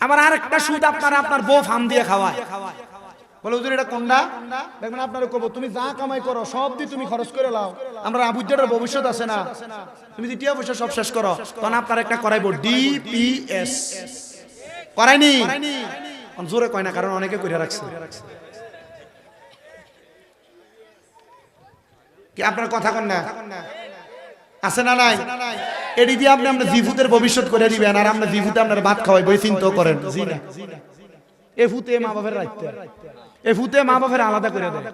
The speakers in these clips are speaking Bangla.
আবার আরেকটা সুদ আপনার আপনার বউ ফার্ম দিয়ে খাওয়ায়। বলে, হুজুর, এটা কোনটা দেখবেন আপনারা কব, তুমি যা কামাই করো, সব দিয়ে তুমি খরচ করে লাও। আমরা আবুজ্জাটার ভবিষ্যৎ আছে না। তুমি দ্বিতীয় পয়সা সব শেষ করো। তখন আপনার একটা করাইবো ডিপিএস। করাইনি? জোরে কয় না, কারণ অনেকে করে রাখছে। কি আপনার কথা কন না? আছে না নাই? এডি দিয়ে আপনি আপনার জিভুতের ভবিষ্যৎ করে দিবেন, আর আমরা জিভুতে আপনার ভাত খাওয়াই বই চিন্তাও করেন। জি না। এ ফুতে মা বাবার রাখতে এ ফুতে মা বাবার আলাদা করে দেয়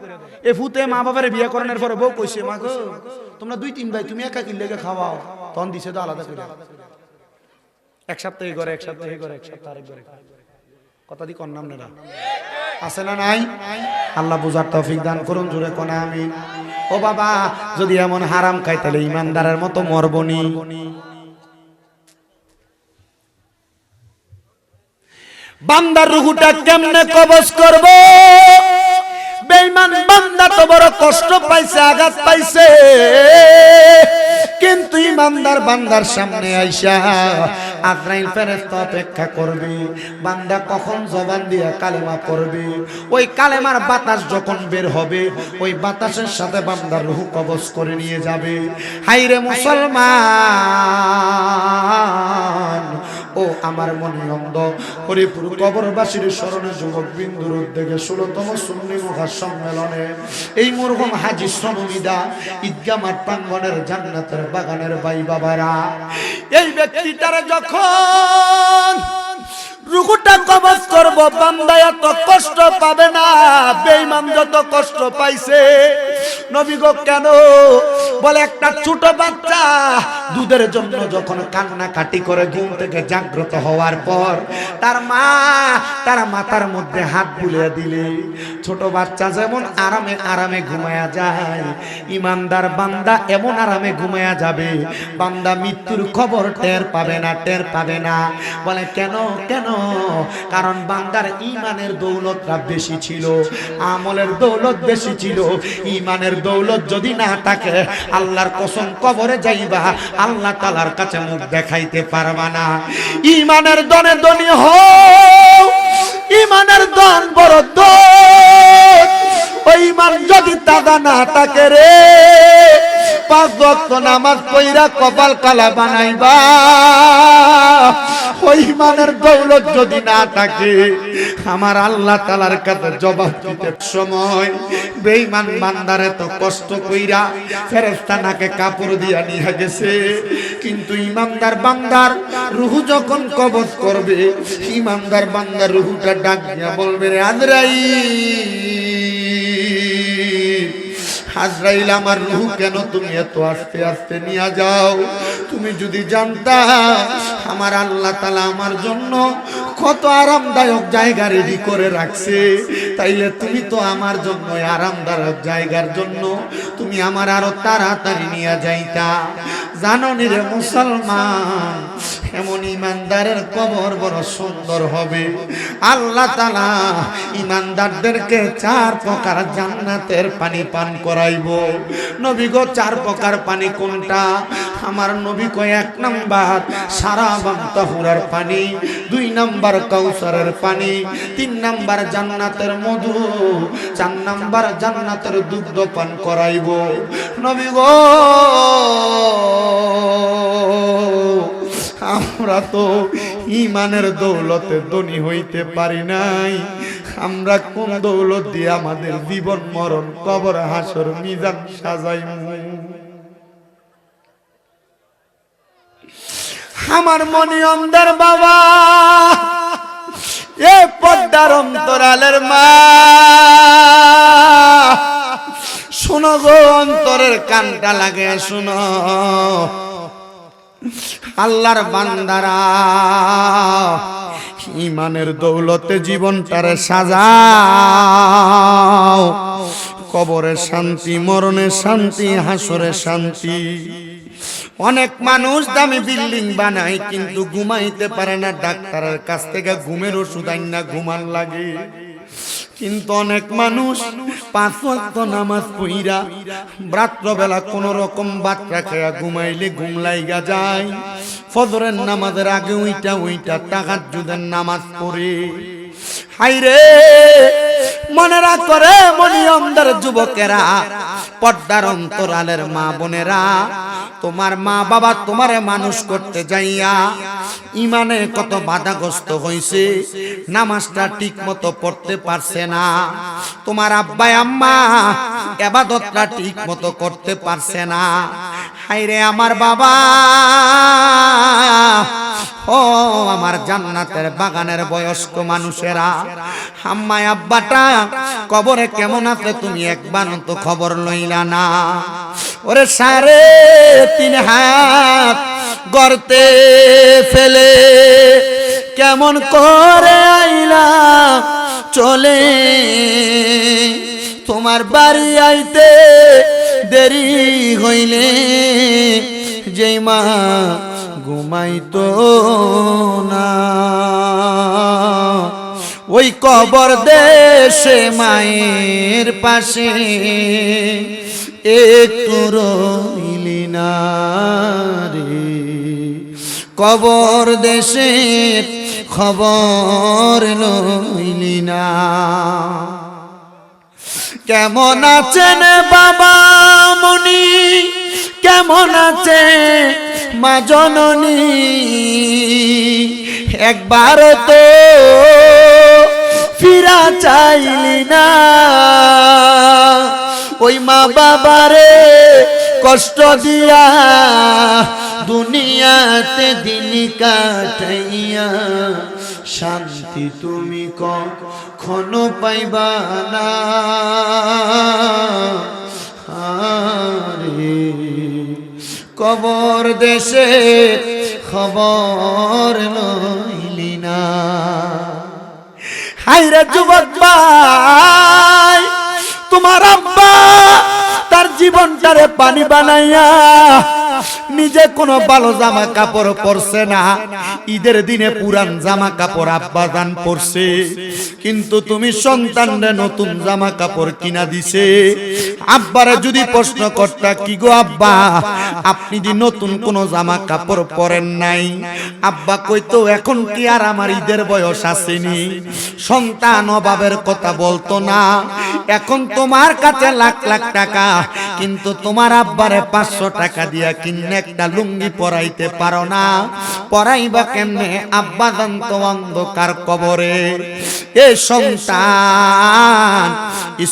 এ ফুতে মা বাবার বিয়ে করানোর পরে বউ কইছে, মা গো, তোমরা দুই তিন ভাই, তুমি একা কিনলে খাওয়াও, তখন দিছে তো আলাদা করে। এক সপ্তাহে করে, এক সপ্তাহে করে, এক সপ্তাহ আরেক করে। কথা দি কন্যাম না আছে না নাই? আল্লাহ বুঝার তৌফিক দান করুন জুড়ে কোনা আমি ও বাবা, যদি এমন হারাম খাই, তাহলে ইমানদারের মতো মরবনি বান্দার রুহুটা কেমনে কবজ করব? বেঈমান বান্দা তো বড় কষ্ট পাইছে, আঘাত পাইছে। কিন্তু ইমানদার বান্দার সামনে আইসা, আজরাইল ফেরেস্ত অপেক্ষা করবে। বান্দা কখন জবান দিয়ে কালেমা পড়বে? ওই কালেমার বাতাস যখন বের হবে, ওই বাতাসের সাথে বান্দার রুহু কবজ করে নিয়ে যাবে। হাইরে মুসলমান ও আমার মনে অন্ধ। হরিপুর কবরবাসীর স্মরণে যুবক বিন্দুর উদ্যোগে ষোলতম সুন্নি মুখার সম্মেলনে এই মরহুম হাজি শ্রমিদা ঈদগা প্রাঙ্গনের জান্নাতের বাগানের বাই বাবারা, এই ব্যক্তিটার যখন রুকুটা কবজ করব, বান্দা এত কষ্ট পাবে না। বেঈমান যত কষ্ট পাইছে, নবী কেন? বলে একটা ছোট বাচ্চা দুধের জন্য যখন কান্না কাটি করে ঘুম থেকে জাগ্রত হওয়ার পর তার মা তার মাথার মধ্যে হাত বুলিয়ে দিলে। ছোট বাচ্চা যেমন আরামে আরামে ঘুমায়া যায়, ইমানদার বান্দা এমন আরামে ঘুমায়া যাবে, বান্দা মৃত্যুর খবর টের পাবে না, টের পাবে না। বলে, কেন কেন? কারণ বান্দার ইমানের দৌলতটা বেশি ছিল, আমলের দৌলত বেশি ছিল। ইমানের দৌলত যদি না থাকে, আল্লাহর কসম কবরে যাইবা, আল্লাহ তালার কাছে মুখ দেখাইতে পারবা না। ইমানের দনে দনি হও ইমানের দন বড় দন ওই ইমান যদি তাদা না থাকে রে, পাঁচ ওয়াক্ত নামাজ কইরা কপাল কালা বানাইবা। ওই ইমানের দৌলত যদি না থাকে, আমার আল্লাহ তালার কাছে জবাব দিতে সময়। বেঈমান বান্দারে তো কষ্ট কইরা ফেরেস্তানাকে কাপড় দিয়া নিয়ে গেছে। কিন্তু ইমানদার বান্দার রুহু যখন কবজ করবে, ইমানদার বান্দার রুহুটা ডাক দিয়া বলবে, রে আজরাই হাজরাইল আমার রুহু কেন তুমি এত আস্তে আস্তে নিয়ে যাও? তুমি যদি জানতা, আমার আল্লাহ তালা আমার জন্য কত আরামদায়ক জায়গা রেডি করে রাখছে। তাইলে তুমি তো আমার জন্য আরামদায়ক জায়গার জন্য তুমি আমার আরও তাড়াতাড়ি নিয়ে যাইতা। জানো নি রে মুসলমান, এমন ইমানদারের কবর বড় সুন্দর হবে। আল্লাহ তালা ইমানদারদেরকে চার প্রকার জান্নাতের পানি পান করাইব। নবী গো, চার প্রকার পানি কোনটা? আমার নবী কয়, এক নাম্বার সারা বান্তাহুরার পানি, দুই নাম্বার কৌসরের পানি, তিন নাম্বার জান্নাতের মধু, চার নাম্বার জান্নাতের দুগ্ধ পান করাইব। নবী গো আমরা তো ইমানের দৌলতে ধনী হইতে পারি নাই। আমরা কোন দৌলত দিয়ে আমাদের জীবন, মরণ, কবর, হাসর, মিজান সাজাই আমার মনি অন্দার বাবা, এ পদ্মার অন্তরালের মা। শোনো গো, অন্তরের কানটা লাগে, শোনো। আল্লাহর বান্দারা ইমানের দৌলতে জীবনটারে সাজাও। কবরে শান্তি, মরণে শান্তি, হাসরে শান্তি। অনেক মানুষ দামি বিল্ডিং বানায়, কিন্তু ঘুমাইতে পারে না। ডাক্তারের কাছ থেকে ঘুমের ওষুধ আইন না ঘুমান লাগে। কিন্তু অনেক মানুষ পাঁচ ওয়াক্ত নামাজ পইরা রাত্রবেলা কোন রকম বাচ্চা খেয়া ঘুমাইলে ঘুম লাইগা যায়। ফজরের নামাজের আগে ওইটা ওইটা টাকার যুদের নামাজ পড়ে। হাইরে মনেরা করে মনিয়মদের যুবকেরা, পর্দার অন্তরালের মা বোনেরা, তোমার মা বাবা তোমারে মানুষ করতে যাইয়া ইমানে কত বাধাগ্রস্ত হয়েছে নামাজটা ঠিক মতো পড়তে পারছে না। তোমার আব্বাই আম্মা এবাদতটা ঠিক মতো করতে পারছে না। হাইরে আমার বাবা, ও আমার জান্নাতের বাগানের বয়স্ক মানুষেরা, আম্মাই আব্বাটা কবরে কেমন আছে তুমি একবার তো খবর লইলা না। ওরে সারে তিন হাত গর্তে ফেলে কেমন করে আইলা চলে? তোমার বাড়ি আইতে দেরি হইলে, যেই মা ঘুমাইতো না। ওই কবর দেশে মায়ের পাশে একটু রইলি না রে। কবর দেশের খবর লইলি না। কেমন আছেন বাবা মনি কেমন আছে মা জননী? একবার তো ফিরা চাইলি না। ওই মা বাবারে কষ্ট দিয়া দুনিয়াতে দিন কাটাইয়া, শান্তি তুমি কখনো পাইবা না। কবর দেশে খবর লইলি না। হাইরে যুবক ভাই, তোমার আব্বা তার জীবনটারে পানি বানাইয়া নিজে কোনো ভালো জামা কাপড় পরছে না। ঈদের দিনে পুরান জামা কাপড় আব্বা দান পরছে। কিন্তু তুমি সন্তানরে নতুন জামা কাপড় কিনা দিছে। আব্বারে যদি প্রশ্ন করতা, কি গো আব্বা, আপনি যে নতুন কোন জামা কাপড় পরেন নাই? আব্বা কইতো এখন কি আর আমার ঈদের বয়স আসেনি? সন্তান অভাবের কথা বলতো না। এখন তোমার কাছে লাখ লাখ টাকা কিন্তু তোমার আব্বারে পাঁচশো টাকা দিয়া কিনে একটা লুঙ্গি পরাইতে পারো না। পরাইবা কেমনে? আব্বা দান্ত অন্ধকার কবরে। এ সন্তান,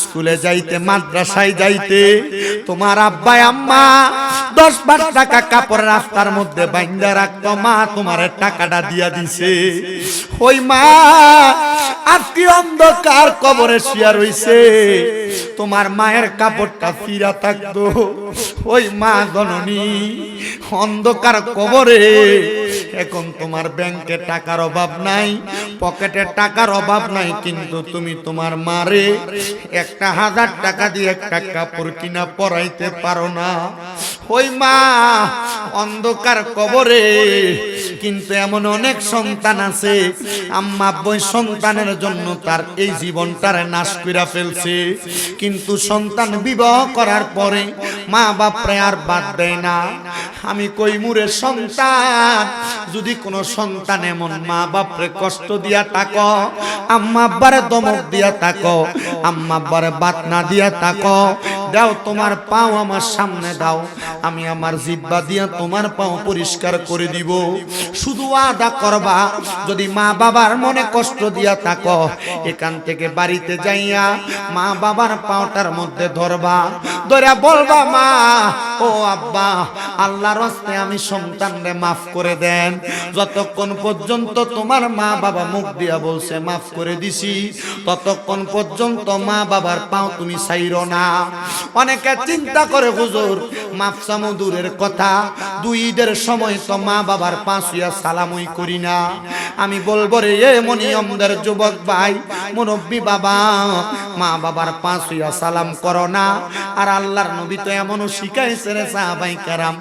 স্কুলে যাইতে, মাদ্রাসায় যাইতে তোমার আব্বা আম্মা দশ বার টাকা কাপড় রাস্তার মধ্যে বাইন্দা রাখতো। মা তোমার টাকাটা দিয়া দিছে। ওই মা, আজকে অন্ধকার কবরে শুয়া রইছে। তোমার মায়ের কাপড়টা ফিরা থাকতো ওই মা জননী, অন্ধকার কবরে। এখন তোমার ব্যাংকে টাকার অভাব নাই, পকেটে টাকার অভাব নাই, কিন্তু তুমি তোমার মারে একটা হাজার টাকা দিয়ে একটা কাপড় কিনা পরাইতে পারো না। ওই মা অন্ধকার কবরে, কিন্তু এমন অনেক সন্তান আছে, আম্মা বই সন্তানের জন্য তার এই জীবনটারে নাশ কইরা ফেলছে। কিন্তু সন্তান বিবাহ করার পরে মা বাপ আর বাদ দেয় না। আমি কই, মুরে সন্তান, যদি কোনো সন্তান এমন মা বাপরে কষ্ট দিয়া তাক আম্মা দমক দিয়া তাক আম্মা আব্বারে বাত না দিয়া তাকো দাও, তোমার পাও আমার সামনে দাও। আমি আমার জিব্বা দিয়া তোমার পাও পরিষ্কার করে দিব। শুধু আদা করবা, যদি মা বাবার মনে কষ্ট দিয়া থাকো, এখান থেকে বাড়িতে যাইয়া মা বাবার পাওটার মধ্যে ধরবা। ধরে বলবা, মা, ও আব্বা, আল্লাহর হস্তে আমি সন্তানরে মাফ করে দেন। যতক্ষণ পর্যন্ত তোমার মা বাবা মুখ দিয়া বলছে, মাফ করে দিছি, ততক্ষণ পর্যন্ত মা বাবার পাও তুমি চাইর না। অনেকে চিন্তা করে, হুজুর মাফ চামু দূরের কথা, দুই ঈদের সময় তো মা বাবার পাঁচুয়া সালামই করি না। আমি বলব রে, এ মনিয়মদের যুবক ভাই, মুরব্বী বাবা, মা বাবার পাঁচ হইয়া সালাম করো না। আর আল্লাহর নবী তো এমনও শিখাইছে রে সাহাবাই কারাম।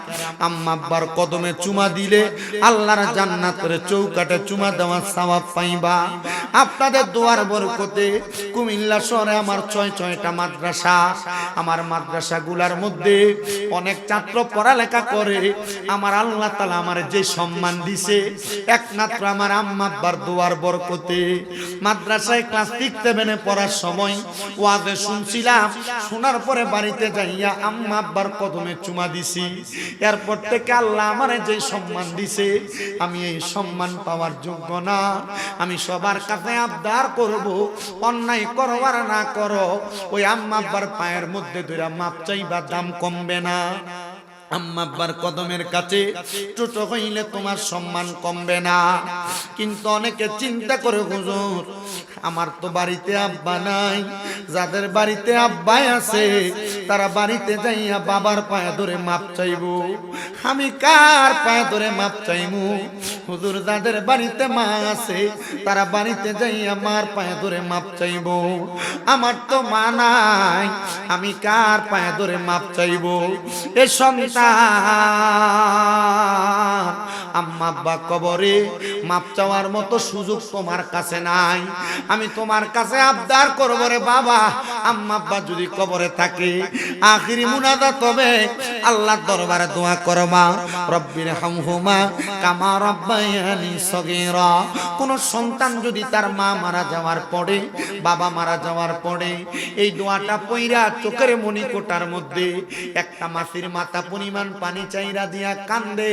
আম্মা আব্বার কদমে চুমা দিলে আল্লাহর জান্নাতের চৌকাটে চুমা দেওয়ার সওয়াব পাইবা। আপনাদের দোয়ার বরকতে কুমিল্লা শহরে আমার ছয় ছয়টা মাদ্রাসা আমার মাদ্রাসাগুলার মধ্যে অনেক ছাত্র পড়ালেখা করে। আমার আল্লাহ তালা আমার যে সম্মান দিছে, একমাত্র আমার আম্মা আব্বার দোয়ার বরকতে। মাদ্রাসায় ক্লাস সিক্স, সেভেনে পড়ার সময় ওয়াজে শুনছিলাম, শোনার পরে বাড়িতে যাইয়া আম্মা আব্বার কদমে চুমা দিছি। এরপর থেকে আল্লাহ আমার যে সম্মান দিছে, আমি এই সম্মান পাওয়ার যোগ্য না। আমি সবার কাছে আবদার করব, অন্যায় করবার না করো। ওই আম্মা আব্বার পায়ের মধ্যে দুইরা মাপ চাইবা দাম কমবে না। আম্মা আব্বার কদমের কাছে ছোট হইলে তোমার সম্মান কমবে না। কিন্তু অনেকে চিন্তা করে, হুজুর, আমার তো বাড়িতে আব্বা নাই। যাদের বাড়িতে আব্বাই আছে, তারা বাড়িতে যাইয়া বাবার পায়ে ধরে মাপ চাইব। আমি কার পায়ে ধরে মাপ চাইব? হুজুর, যাদের বাড়িতে মা আছে, তারা বাড়িতে যাইয়া মার পায়ে ধরে মাপ চাইব। আমার তো মা নাই, আমি কার পায়ে ধরে মাপ চাইব? এ সন্তান আম্মা আব্বা কবরে মাপ চাওয়ার মতো সুযোগ তোমার কাছে নাই। আমি তোমার কাছে আবদার করব রে বাবা। আম্মা আব্বা যদি কবরে থাকে, আখিরি মুনাদা তবে আল্লাহ দরবারে দোয়া করবা রব্বির হামহুমা, কামা রব্বায়ানি সগীরা। কোন সন্তান যদি তার মা মারা যাওয়ার পরে বাবা মারা যাওয়ার পরে এই দোয়াটা পইরা চোখের মণিকোটার মধ্যে একটা মাসির মাথা পরিমাণ পানি চাইরা দিয়া কান্দে।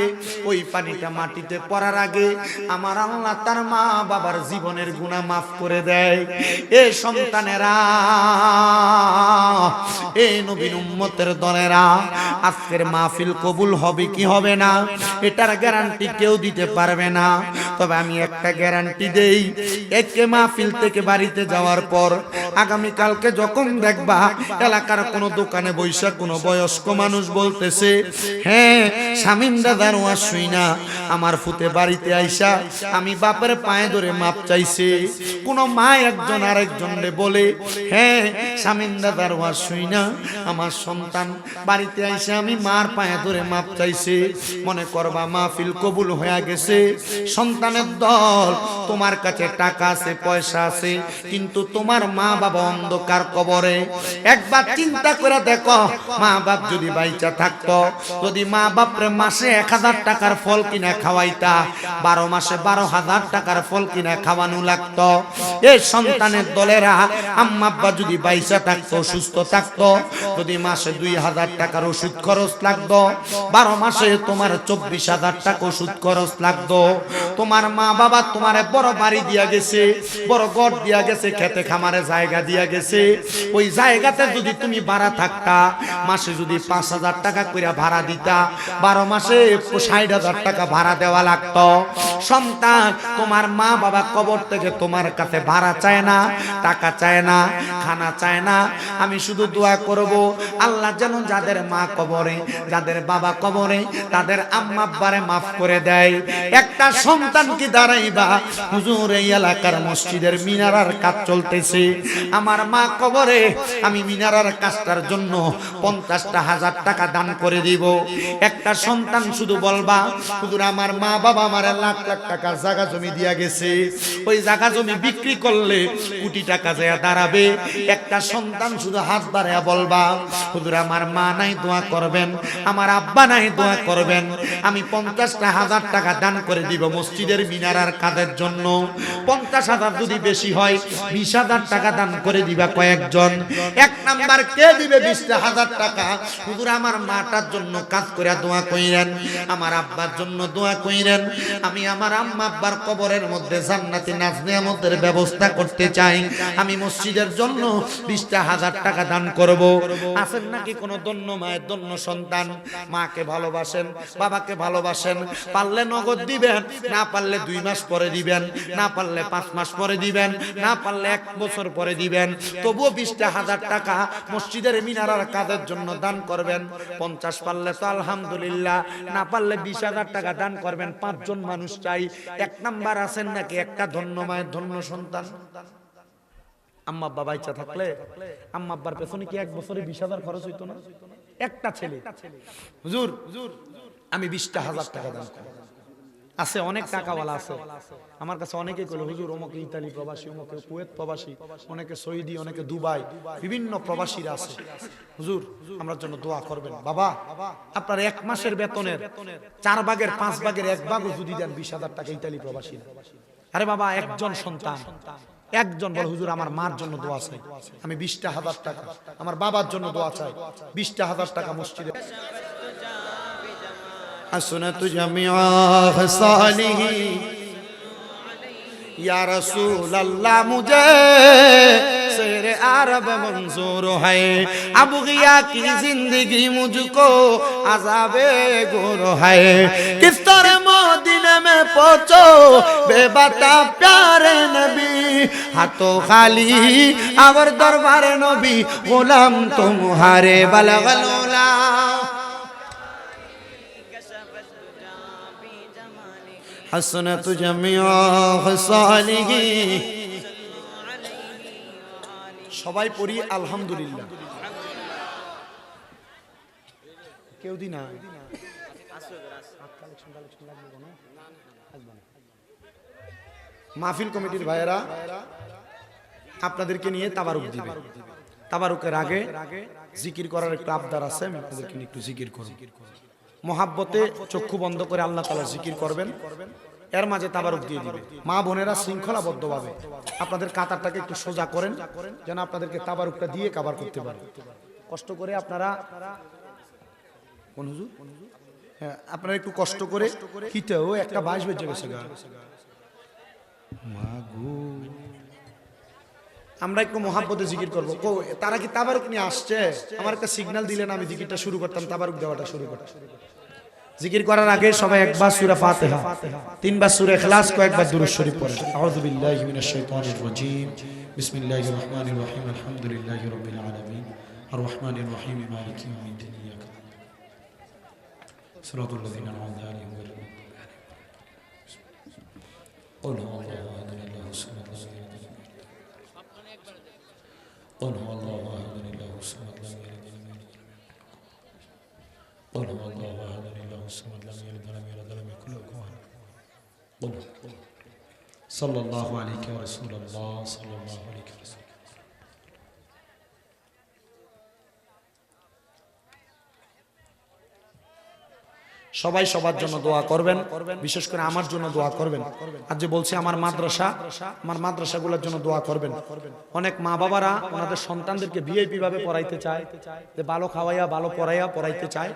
ওই পানিটা মাটিতে পড়ার আগে আমার আল্লাহ তার মা বাবার জীবনের গুণা মাফ করে দেয়। এ সন্তানেরা এ নবীন উম্মতের দলেরা, আজকের মাহফিল কবুল হবে কি হবে না? এটার গ্যারান্টি কেউ দিতে পারবে না। তবে আমি একটা গ্যারান্টি দেই, একে মাহফিল থেকে বাড়িতে যাওয়ার পর আগামী কালকে যখন দেখবা এলাকার কোনো দোকানে বৈশা কোনো বয়স্ক মানুষ বলতেছে হ্যাঁ স্বামীন দাদার ওয়া শুই না, আমার ফুতে বাড়িতে আইসা আমি বাপের পায়ে ধরে মাপ চাইছে। কোন মা একজন আরেকজনরে বলে হ্যাঁ স্বামীন দাদার ওয়া শুই না, আমার সন্তান বাড়িতে আইসা আমি মার পায়ে ধরে মাপ চাইছে। মনে করবা মাহফিল কবুল হয়ে গেছে। সন্তানের দল, তোমার কাছে টাকা আছে, পয়সা আছে, কিন্তু তোমার মা বাবা অন্ধকার কবরে। একবার চিন্তা করে দেখো, মা বাপ যদি বাইচা থাকতো, যদি মা বাপরে মাসে এক হাজার টাকার ফল কিনা খাওয়াইতা, বারো মাসে বারো হাজার টাকার ফল কিনা খাওয়ানো লাগতো। এই সন্তানের দলেরা, আম্মা আব্বা যদি বাইচা থাকতো, সুস্থ থাকতো, যদি মাসে দুই হাজার টাকার ওষুধ খরচ লাগতো, বারো মাসে তোমার চব্বিশ হাজার টাকা ওষুধ খরচ লাগতো। তোমার মা বাবা তোমার বড় বাড়ি দিয়া গেছে, বড় গড় দিয়া গেছে, খেতে খামারে জায়গা দিয়া গেছে, ওই জায়গাতে যদি তুমি ভাড়া থাকতা, মাসে যদি পাঁচ হাজার টাকা করে ভাড়া দিতা, বারো মাসে ষাট হাজার টাকা ভাড়া দেওয়া লাগতো। সন্তান, তোমার মা বাবা কবর থেকে তোমার কাছে ভাড়া চায় না, টাকা চায় না, খানা চায় না। আমি শুধু দোয়া করব, আল্লাহ যেন যাদের মা কবরে, যাদের বাবা কবরে, তাদের আম্মা মাফ করে দেয়। একটা সন্তান কি দাঁড়াইবা? হুজুর, এই এলাকার মসজিদের মিনারার কাজ চলতেছে। আমার মা কবরে, আমি মিনারার কাজটার জন্য পঞ্চাশটা হাজার টাকা দান করে দিব। একটা সন্তান শুধু বলবা, হুজুর, আমার মা বাবা আমার লাখ লাখ টাকা জায়গা জমি দিয়া গেছে। ওই জায়গা জমি বিক্রি করলে কোটি টাকা যায় দাঁড়াবে। একটা সন্তান শুধু হাত বাড়াইয়া বলবা, হুজুর, আমার মা নাই, দোয়া করবেন। আমার আব্বা নাই, দোয়া করবেন। আমি পঞ্চাশটা হাজার টাকা দান করে দিব মসজিদের মিনারার কাজের জন্য। পঞ্চাশ হাজার যদি বেশি হয়, বিশ হাজার টাকা দান করে দিবা কয়েকজন। এক নাম্বার কে দিবে বিশটা হাজার টাকা? হুজুর, আমার মাটার জন্য কাজ করে দোয়া কইরেন, আমার আব্বার জন্য দোয়া কইরেন। আমি আমার আম্মা আব্বার কবরের মধ্যে জান্নাতি নাজনিয়ামতের ব্যবস্থা করতে চাই। আমি মসজিদের জন্য বিশটা হাজার টাকা দান করব। আছেন নাকি কোনো দন্য মায়ের দন্য সন্তান? মাকে ভালোবাসেন, বাবাকে ভালোবাসেন, পারলে নগদ দিবেন, না পারলে দুই মাস পরে দিবেন, না পারলে পাঁচ মাস পরে দিবেন, না পারলে এক বছর পরে দিবেন তবুও বিশটা হাজার টাকা মসজিদের মিনারার কাজের জন্য দান করবেন। পঞ্চাশ পারলে তো আলহামদুলিল্লাহ, না পারলে বিশ হাজার টাকা দান করবেন। পাঁচজন মানুষ চাই। এক নাম্বার আছেন নাকি একটা ধন্য মায়ের ধন্য সন্তান? আম্মা আব্বা বাচ্চা থাকলে, আম্মা আব্বার পেছনে কি এক বছরে বিশ হাজার খরচ হইতো না? একটা ছেলে। হুজুর, আমি বিশটা হাজার টাকা দাম করি। আছে অনেক টাকাওয়ালা আছে। আমার কাছে অনেকে কইলো হুজুর অমুকে ইতালি প্রবাসী অমুকে কুয়েত প্রবাসী অনেকে সৌদি অনেকে দুবাই বিভিন্ন প্রবাসীরা আছে। হুজুর আমার জন্য দোয়া করবেন। বাবা আপনার এক মাসের বেতনের চার ভাগের পাঁচ ভাগের এক ভাগও যদি দেন বিশ হাজার টাকা ইতালি প্রবাসী আরে বাবা একজন সন্তান। একজন বল হুজুর আমার মার জন্য দোয়া চাই। আমি বিশটা হাজার টাকা আমার বাবার জন্য দোয়া চাই। বিশটা হাজার টাকা মসজিদে حسنت جميع خصاله یا رسول اللہ مجھے سیر عرب منظور ہے اب غیاء کی زندگی مجھ کو عذاب گور ہے کس طرح مدینے میں پہنچو بے بتا پیارے نبی ہاتھو خالی آور دربار نبی غلام تمہارے بلغلولا الولا حسنت جميع خصاله সবাই পড়ি আলহামদুলিল্লাহ কেউ দি না মাহফিল কমিটির ভাইয়েরা আপনাদেরকে নিয়ে তাবারুক দিবে তাবারুকের আগে জিকির করার একটু আবদার আছে আমি আপনাদেরকে নিয়ে একটু জিকির করব মহাব্বতে চক্ষু বন্ধ করে আল্লাহ তালা জিকির করবেন। এর মাঝে তাবারুক দিয়ে দিবে। মা বোনেরা শৃঙ্খলাবদ্ধভাবে আপনাদের কাতারটাকে একটু সোজা করেন, যেন আপনাদেরকে তাবারুকটা দিয়ে কাবার করতে পারে। কষ্ট করে আপনারা হ্যাঁ আপনারা একটু কষ্ট করে হিতেও একটা বাইশ বেজে গেছে আমরা একটু মহাব্বতে জিকির করব। তারা কি তাবারুক নিয়ে আসছে? আমার একটা সিগন্যাল দিলেন, আমি জিকিরটা শুরু করতাম, তাবারুক দেওয়াটা শুরু করতাম। জিকির করার আগে সবাই একবার সূরা ফাতিহা তিনবার সূরা ইখলাস কয়েকবার দুরূদ শরীফ পড়ে আউযু বিল্লাহি মিনাশ শাইতানির রাজীম বিসমিল্লাহির রহমানির রহিম আলহামদুলিল্লাহি রাব্বিল আলামিন আর রহমানির রহিম মালিকি ইয়াউমিদ্দিন ইয়াকা সিরাতাল লাযিনা আন'আমতা আলাইহিম গায়রিল মাগদুবি আলাইহিম قل هو الله احد الله الصمد لم يلد ولم يولد قل هو الله احد الله الصمد لم يلد ولم يولد قل هو الله احد الصمد لم يلد ولم يولد ولم يكن له كفوا صلى الله عليك يا رسول الله صلى সবাই সবার জন্য দোয়া করবেন, বিশেষ করে আমার জন্য দোয়া করবেন। আর যে বলছি, আমার মাদ্রাসা, আমার মাদ্রাসাগুলোর জন্য দোয়া করবেন। অনেক মা বাবারা ওনাদের সন্তানদেরকে ভিআইপি ভাবে পড়াইতে চায়, যে ভালো খাওয়াইয়া, ভালো পড়াইয়া পড়াইতে চায়।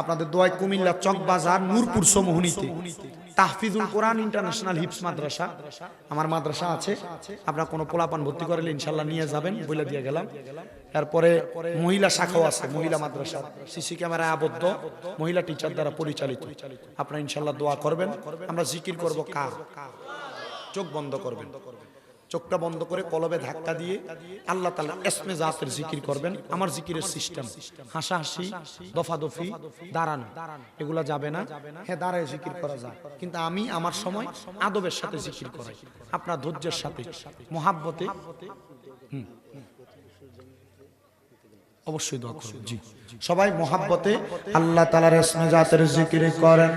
আপনাদের দোয়ায় কুমিল্লা চকবাজার নূরপুর সমোহনীতে। তাহফিজুল কোরআন ইন্টারন্যাশনাল হিপস মাদ্রাসা। আমার মাদ্রাসা আছে। আপনারা কোনো পোলাপান ভর্তি করলে ইনশাল্লাহ নিয়ে যাবেন বলে দিয়ে গেলাম। তারপরে মহিলা শাখাও আছে, মহিলা মাদ্রাসা। সিসি ক্যামেরায় আবদ্ধ, মহিলা টিচার দ্বারা পরিচালিত। আপনারা ইনশাল্লাহ দোয়া করবেন। আমরা জিকির করব কার চোখ বন্ধ করবেন। চোখটা বন্ধ করে কলবে ধাক্কা দিয়ে আল্লাহ তালা এসমে জিকির করবেন। আমার জিকিরের সিস্টেম, হাসাহাসি, দফাদফি, দাঁড়ানো, এগুলা যাবে না। হ্যাঁ দাঁড়ায় জিকির করা যায়। কিন্তু আমি আমার সময় আদবের সাথে জিকির করাই। আপনার ধৈর্যের সাথে, মহাব্বতে। হুম। অবশ্যই দোয়া করবেন। জি। সবাই মহাব্বতে আল্লাহ তালার জিকির করেন।